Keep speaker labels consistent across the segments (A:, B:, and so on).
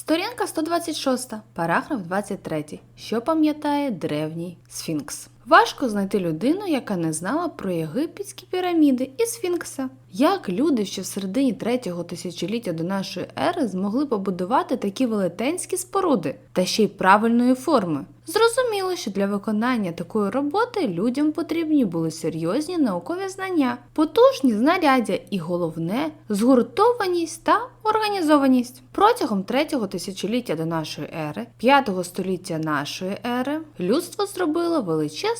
A: Сторінка 126, параграф 23. Що пам'ятає древній сфінкс? Важко знайти людину, яка не знала про єгипетські піраміди і сфінкса. Як люди ще в середині третього тисячоліття до нашої ери змогли побудувати такі велетенські споруди та ще й правильної форми? Зрозуміло, що для виконання такої роботи людям потрібні були серйозні наукові знання, потужні знаряддя і головне згуртованість та організованість. Протягом третього тисячоліття до нашої ери, п'ятого століття нашої ери, людство зробило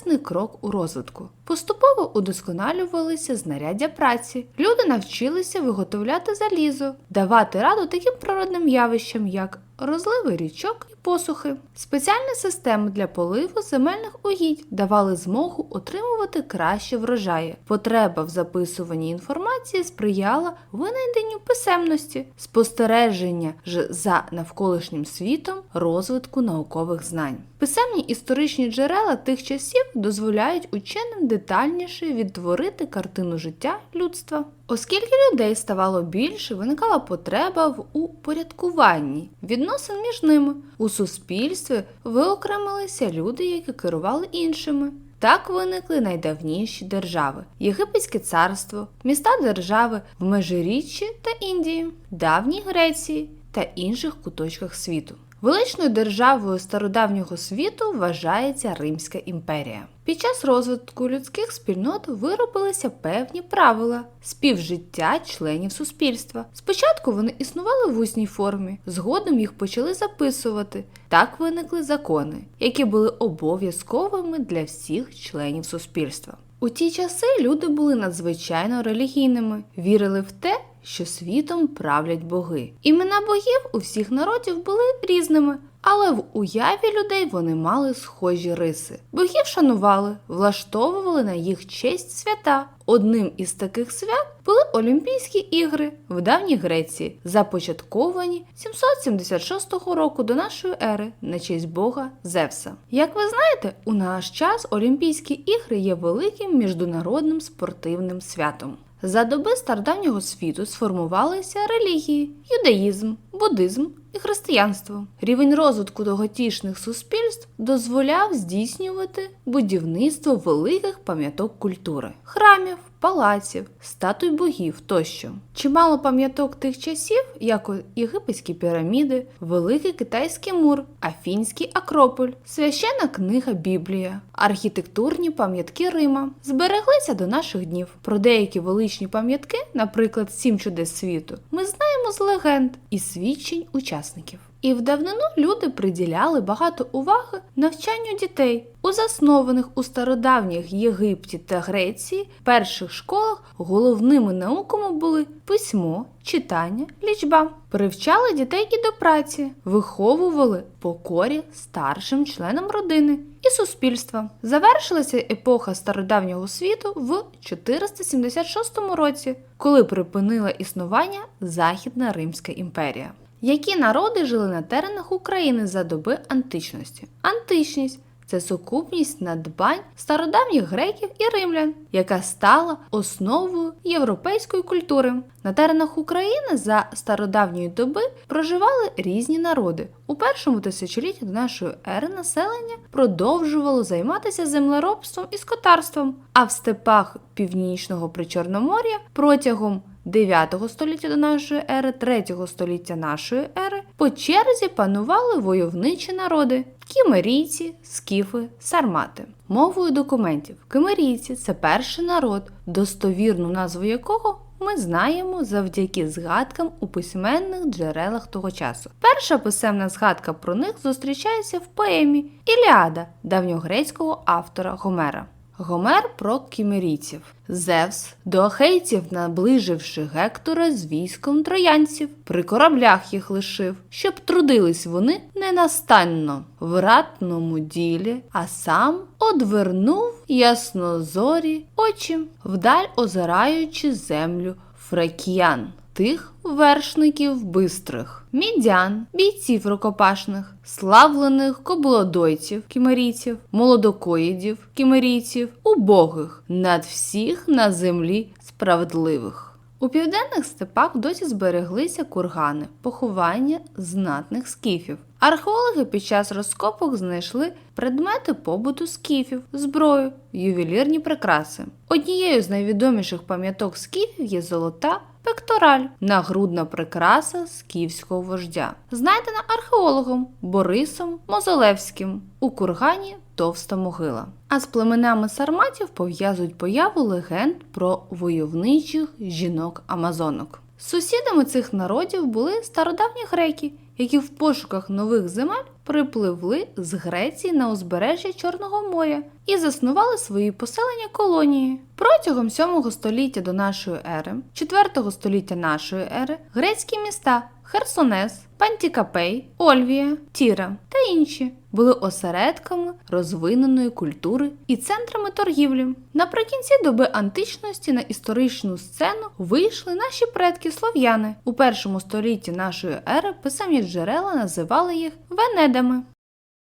A: величезний крок у розвитку. Поступово удосконалювалися знаряддя праці. Люди навчилися виготовляти залізо, давати раду таким природним явищам, як розливи річок і посухи. Спеціальні системи для поливу земельних угідь давали змогу отримувати кращі врожаї. Потреба в записуванні інформації сприяла винайденню писемності, спостереження ж за навколишнім світом, розвитку наукових знань. Писемні історичні джерела тих часів дозволяють ученим детальніше відтворити картину життя людства. Оскільки людей ставало більше, виникала потреба в упорядкуванні відносин між ними. У суспільстві виокремилися люди, які керували іншими. Так виникли найдавніші держави: Єгипетське царство, міста держави в Межиріччі та Індії, давній Греції та інших куточках світу. Величною державою стародавнього світу вважається Римська імперія. Під час розвитку людських спільнот виробилися певні правила співжиття членів суспільства. Спочатку вони існували в усній формі, згодом їх почали записувати. Так виникли закони, які були обов'язковими для всіх членів суспільства. У ті часи люди були надзвичайно релігійними, вірили в те, що світом правлять боги. Імена богів у всіх народів були різними, але в уяві людей вони мали схожі риси. Богів шанували, влаштовували на їх честь свята. Одним із таких свят були Олімпійські ігри в давній Греції, започатковані 776 року до нашої ери на честь Бога Зевса. Як ви знаєте, у наш час Олімпійські ігри є великим міжнародним спортивним святом. За доби стародавнього світу сформувалися релігії, юдаїзм, буддизм і християнство. Рівень розвитку тоготішних суспільств дозволяв здійснювати будівництво великих пам'яток культури, храмів, палаців, статуй богів тощо. Чимало пам'яток тих часів, як єгипетські піраміди, Великий Китайський мур, Афінський Акрополь, священна книга Біблія, архітектурні пам'ятки Рима збереглися до наших днів. Про деякі величні пам'ятки, наприклад, Сім чудес світу, ми знаємо з легенд і свідчень учасників. І в давнину люди приділяли багато уваги навчанню дітей. У заснованих у стародавніх Єгипті та Греції перших школах головними науками були письмо, читання, лічба. Привчали дітей і до праці, виховували покорі старшим членам родини і суспільства. Завершилася епоха стародавнього світу в 476 році, коли припинила існування Західна Римська імперія. Які народи жили на теренах України за доби античності? Античність це сукупність надбань стародавніх греків і римлян, яка стала основою європейської культури. На теренах України за стародавньої доби проживали різні народи. У першому тисячолітті до нашої ери населення продовжувало займатися землеробством і скотарством, а в степах північного причорномор'я протягом 9 століття до нашої ери, 3 століття нашої ери по черзі панували войовничі народи кімерійці, скіфи, сармати. Мовою документів кимерійці це перший народ, достовірну назву якого ми знаємо завдяки згадкам у письменних джерелах того часу. Перша писемна згадка про них зустрічається в поемі Іліада давньогрецького автора Гомера. Гомер про кімерійців. Зевс до ахейців, наближивши Гектора з військом троянців, при кораблях їх лишив, щоб трудились вони ненастанно в ратному ділі, а сам одвернув яснозорі очі, вдаль озираючи землю фракіян. Тих вершників бистрих, мідян, бійців рукопашних, славлених коблодойців, кімерійців, молодокоїдів, кімерійців, убогих, над всіх на землі справедливих. У південних степах досі збереглися кургани, поховання знатних скіфів. Археологи під час розкопок знайшли предмети побуту скіфів, зброю, ювелірні прикраси. Однією з найвідоміших пам'яток скіфів є золота пектораль, нагрудна прикраса скіфського вождя, знайдена археологом Борисом Мозолевським у кургані Товста могила. А з племенами сарматів пов'язують появу легенд про войовничих жінок-амазонок. Сусідами цих народів були стародавні греки, які в пошуках нових земель припливли з Греції на узбережжя Чорного моря і заснували свої поселення колонії. Протягом 7 століття до нашої ери, 4 століття нашої ери, грецькі міста Херсонес, Пантікапей, Ольвія, Тіра та інші були осередками розвиненої культури і центрами торгівлі. Наприкінці доби античності на історичну сцену вийшли наші предки слов'яни. У першому столітті нашої ери писемні джерела називали їх венедами.